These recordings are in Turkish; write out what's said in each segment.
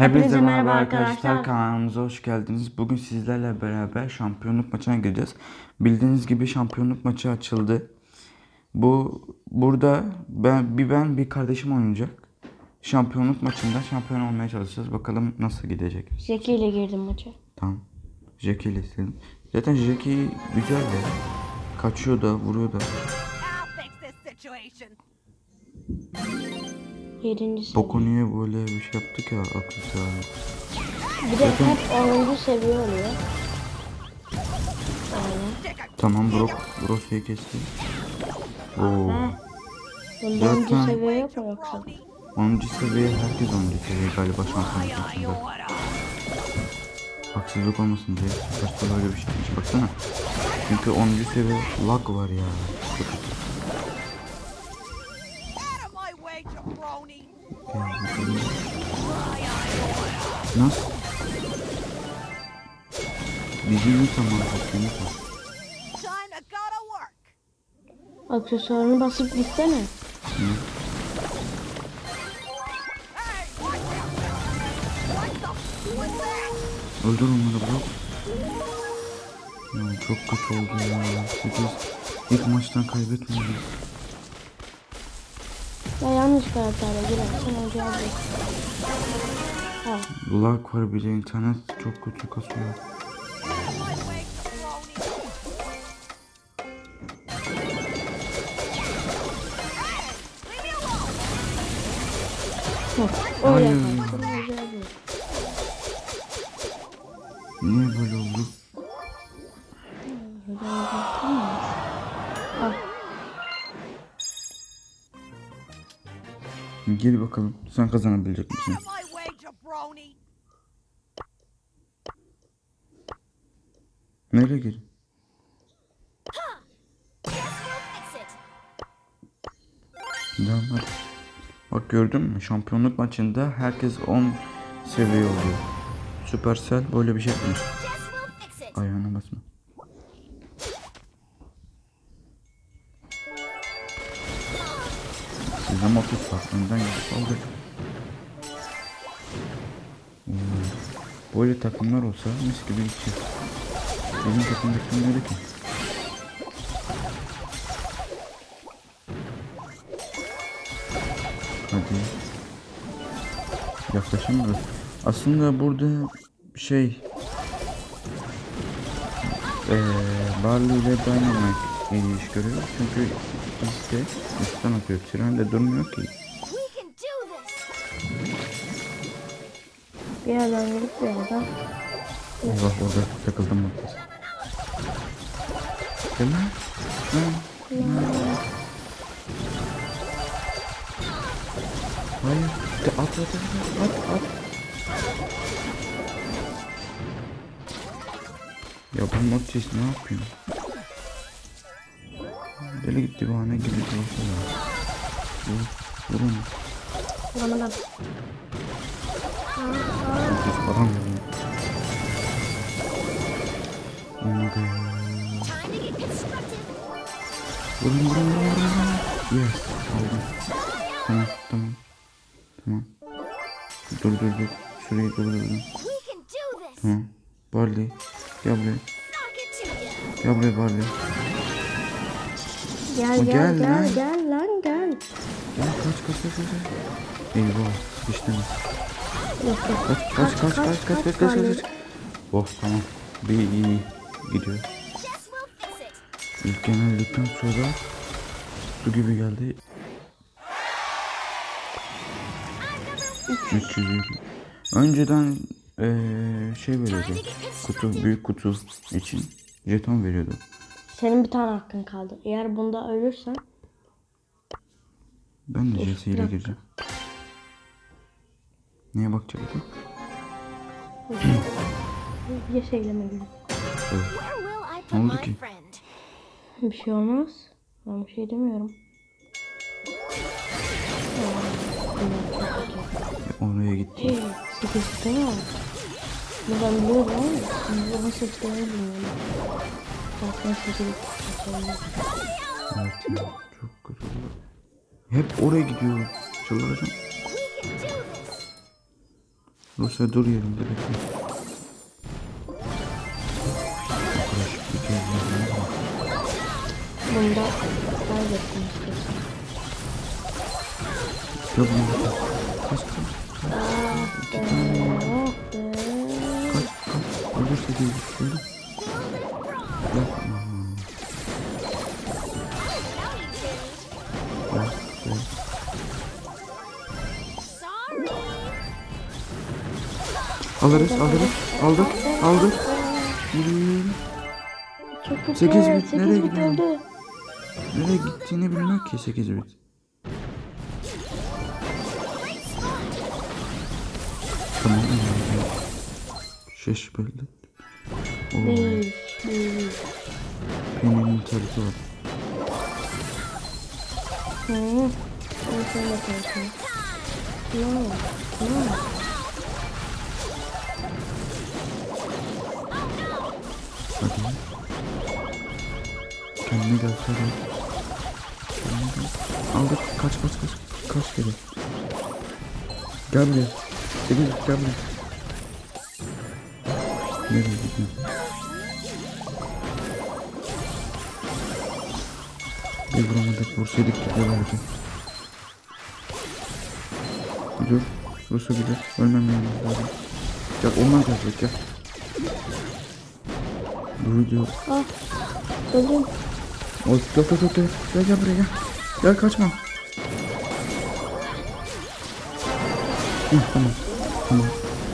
Hepinize merhaba arkadaşlar. Kanalımıza hoş geldiniz. Bugün sizlerle beraber şampiyonluk maçına gireceğiz. Bildiğiniz gibi şampiyonluk maçı açıldı. Bu burada ben bir ben bir kardeşim oynayacak. Şampiyonluk maçında şampiyon olmaya çalışacağız. Bakalım nasıl gidecek. Zeki ile girdim maça. Tamam. Jackie ile istedim. Zaten Jackie güzel ya. Kaçıyor da vuruyor da. Yedinci seviye. Boku niye böyle bir şey yaptık ya aksesuar. Bir de hep 10. seviye oluyor. Aynen. Tamam Brock. Brock'u kesti. Oo. Bunda 10. Zaten- seviye yok mu yoksa? 10. seviye herkes 10. seviye galiba şampiyonluk maçında. Haksızlık olmasın diye. Başta böyle bir şey yapmış. Baksana. Çünkü 10. seviye lag var ya. Çok kötü. Nasıl? Bizim mi tamam hakkını var. Time to go to work. Aksesuarını basıp gitsene. That? Öldür onları bırak. Ya çok kötü oldu ya. 8 ilk maçtan kaybetmedik. Ya yanlış karakterle girersen olacağı. Lag var bir de internet çok kötü kasıyor. Hayır. Niye böyle oldu? Gel bakalım. Sen kazanabilecek misin? Jabroni. Nereye gel? Devam. Bak gördün mü? Şampiyonluk maçında herkes 10 seviye oluyor. Supercell böyle bir şey yapmış. Ayağına basma. Sizde motif var. Önden gidip aldık. Böyle takımlar olsa mis gibi gidecek. Benim takımdaki kimleri ki? Hadi. Yaklaşamıyoruz. Aslında burada şey eee Barley ile Dynamite iyi iş görüyor. Çünkü ikisi de üstten atıyor. Tren de durmuyor ki. Bir yerden gelip bir yerden. Allah orada takıldım bak. Lan. Lan. Hayır. De at at at at at. Ya bu Mortis ne yapıyor? Deli gitti bahane gibi dursana. Vur, vurun. Vuramadan. Vurun vurun vurun vurun. Yes aldım. Tamam tamam. Tamam. Dur dur dur. Şurayı dur dur dur. Tamam. Barley. Gel buraya. Gel buraya Barley. Gel O gel gel gel lan. gel lan gel. Gel kaç kaç kaç kaç. Eyvah. Yok yok. Kaç kaç kaç kaç kaç kaç kaç kaç. Oh tamam. Bir iyi gidiyor. İlk genellikten sonra su gibi geldi. 300 Önceden eee şey veriyordu. Kutu büyük kutu için jeton veriyordu. Senin bir tane hakkın kaldı. Eğer bunda ölürsen Ben de JS ile gireceğim. Neye bakacaktım? bir şeyleme gibi. Ne oldu ki? Bir şey olmaz. Ben bir şey demiyorum. Oraya gitti. Sıkıştı mı? Bu ben biliyorum ama şimdi bu nasıl sıkıştığını bilmiyorum. Zaten sıkıştı. Evet ya, çok kötü oldu. Hep oraya gidiyor. Çıldıracağım. Rusya dur yerinde bekle. Bunda kaybettim istiyorsan. Yok yok. Kaç kaç. Ah be. Oh be. Kaç kaç. Ölürse değil. Öldü. Alırız alırız. Aldık aldık. Yürü. Çok kötü. Sekiz bit, 8 nereye bit gidiyorsun? öldü. Nereye gittiğini bilmiyor ki 8 bit. Tamam. Şeş böldü. Değil. Değil. Penny'nin tarafı var. Hı. Ben sana yapayım. No. No. Hadi. Kendine gel Ferhat. Kendine gel. Aldık. Kaç kaç kaç. Kaç kere. Gel buraya. Bit gel buraya. Nereye gidiyorsun? Bir vuramadık. Vursaydık gidiyorlardı. Dur. Burası gider. Ölmememiz lazım. Gel onlar gelecek gel. Video Ah. Öldüm. Oy gel gel gel gel gel buraya gel. Gel kaçma. Hı, tamam. Tamam.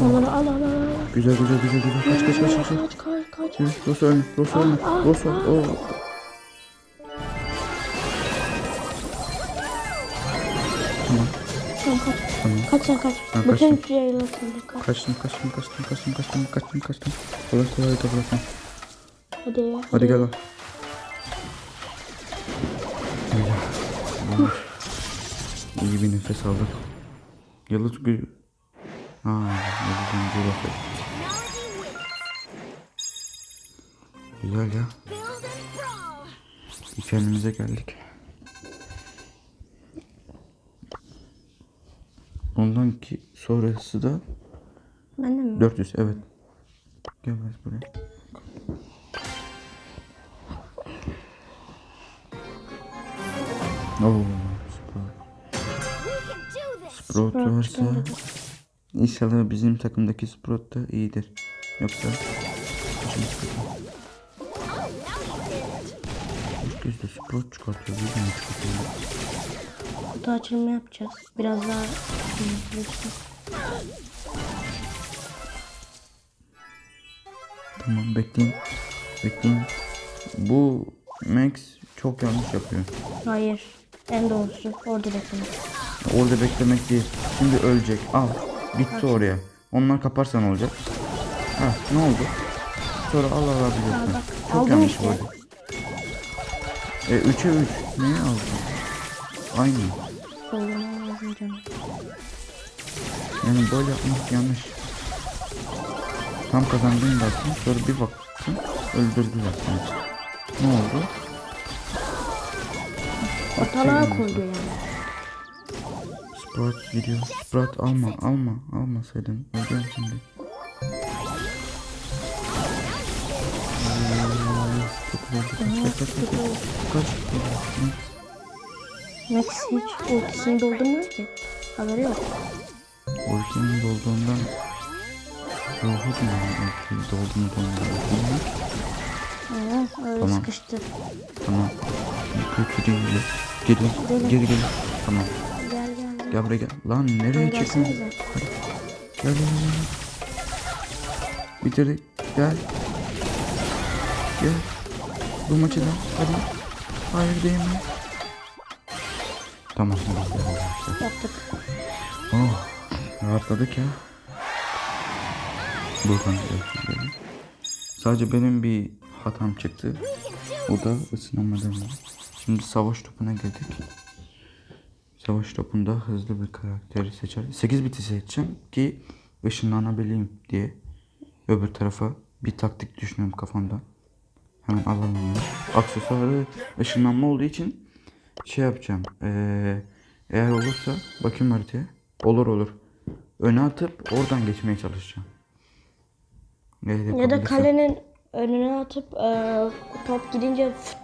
Al al al al. Güzel güzel güzel güzel. Kaç kaç kaç kaç. kaç. Kaç kaç. Yürü. Rosa ölme. Rosa ölme. Rosa. ah. Oo. Tamam. Tamam kaç. Tamam. Kaç sen kaç. Ben Bütün kaçtım. Kaçtım kaçtım kaçtım kaçtım kaçtım kaçtım kaçtım. Kolay kolay da bırakma. Hadi. Hadi gel. İyi bir nefes aldık. Yıldız gül. Aa, Yıldız'ın gül efekt. Güzel ya. Kendimize geldik. Ondan ki sonrası da Ben de mi? 400 evet. Gel buraya. Oo, Sprout. Sprout varsa inşallah bizim takımdaki Sprout da iyidir. Yoksa. Herkes de Sprout çıkartıyor. Bir tane çıkartıyor. Kutu açılımı yapacağız. Biraz daha. Tamam bekleyin. Bekleyin. Bu Max çok yanlış yapıyor. Hayır. En doğrusu orada beklemek. Orada beklemek değil. Şimdi ölecek. Al. Gitti oraya. Onlar kaparsan olacak. Ha ne oldu? Sonra al alabilirsin. bak, Çok aldım yanlış işte. oldu. E 3'e 3. Niye aldın? Aynı. Canım. Yani böyle yapmak yanlış. Tam kazandın dersin. Sonra bir baktın. Öldürdüler seni. Ne oldu? Ortalığa koydu yani. Sprout gidiyor. Sprout alma alma. Almasaydın. Öleceğim şimdi. Kaç kaç kaç. Max hiç ultisini doldurmuyor ki. Haberi yok. Ultinin dolduğundan ruhu? Ultinin dolduğunu dolduğunu. Aynen öyle Tamam. sıkıştı. Tamam. Kötü değil. Geri geri geri. Tamam. Gel gel gel. Gel buraya gel. Lan nereye Gel çıktın? gelsenize. Gel gel gel. gel. Bitirdik. Gel. Gel. Bu maçı da. Hadi. Hayır değil mi? Tamam. hadi, hadi, hadi. Yaptık. Oh. Rahatladık ya. Buradan gidelim. Sadece benim bir hatam çıktı. O da ısınamadım. Şimdi savaş topuna girdik. Savaş topunda hızlı bir karakteri seçer. 8 biti seçeceğim ki ışınlanabileyim diye. Öbür tarafa bir taktik düşünüyorum kafamda. Hemen alalım onu. Aksesuarı ışınlanma olduğu için şey yapacağım. Ee, eğer olursa bakayım haritaya. Olur olur. öne atıp oradan geçmeye çalışacağım. Ne Ya da kalenin önüne atıp e, top gidince fıt